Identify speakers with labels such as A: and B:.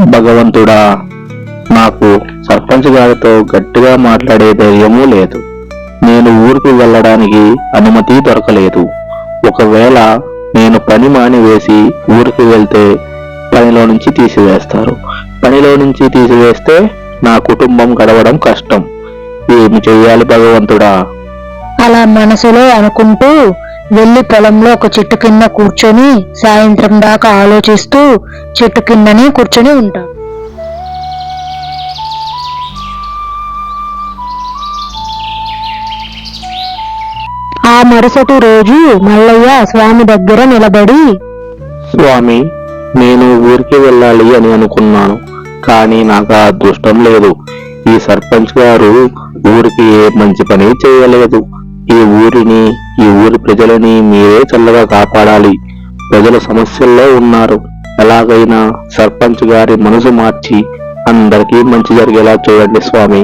A: భగవంతుడా నాకు సర్పంచ్ గారితో గట్టిగా మాట్లాడే ధైర్యమూ లేదు. నేను ఊరికి వెళ్ళడానికి అనుమతి దొరకలేదు. ఒకవేళ నేను పని మానివేసి ఊరికి వెళ్తే పనిలో నుంచి తీసివేస్తారు. పనిలో నుంచి తీసివేస్తే నా కుటుంబం గడవడం కష్టం. ఏమి చేయాలి భగవంతుడా?
B: అలా మనసులో అనుకుంటూ వెళ్ళి పొలంలో ఒక చెట్టు కింద కూర్చొని సాయంత్రం దాకా ఆలోచిస్తూ చెట్టు కిందనే కూర్చొని ఉంటాడు ఆ మరుసటి రోజు మల్లయ్య స్వామి దగ్గర నిలబడి
A: స్వామి నేను ఊరికి వెళ్ళాలి అని అనుకున్నాను కానీ నాకు ఆ అదృష్టం లేదు. ఈ సర్పంచ్ గారు ఊరికి ఏ మంచి పని చేయలేదు. ఈ ఊరిని ఈ ఊరి ప్రజలని మీరే చల్లగా కాపాడాలి. ప్రజల సమస్యల్లో ఉన్నారు. ఎలాగైనా సర్పంచ్ గారి మనసు మార్చి అందరికీ మంచి జరిగేలా చూడండి స్వామి.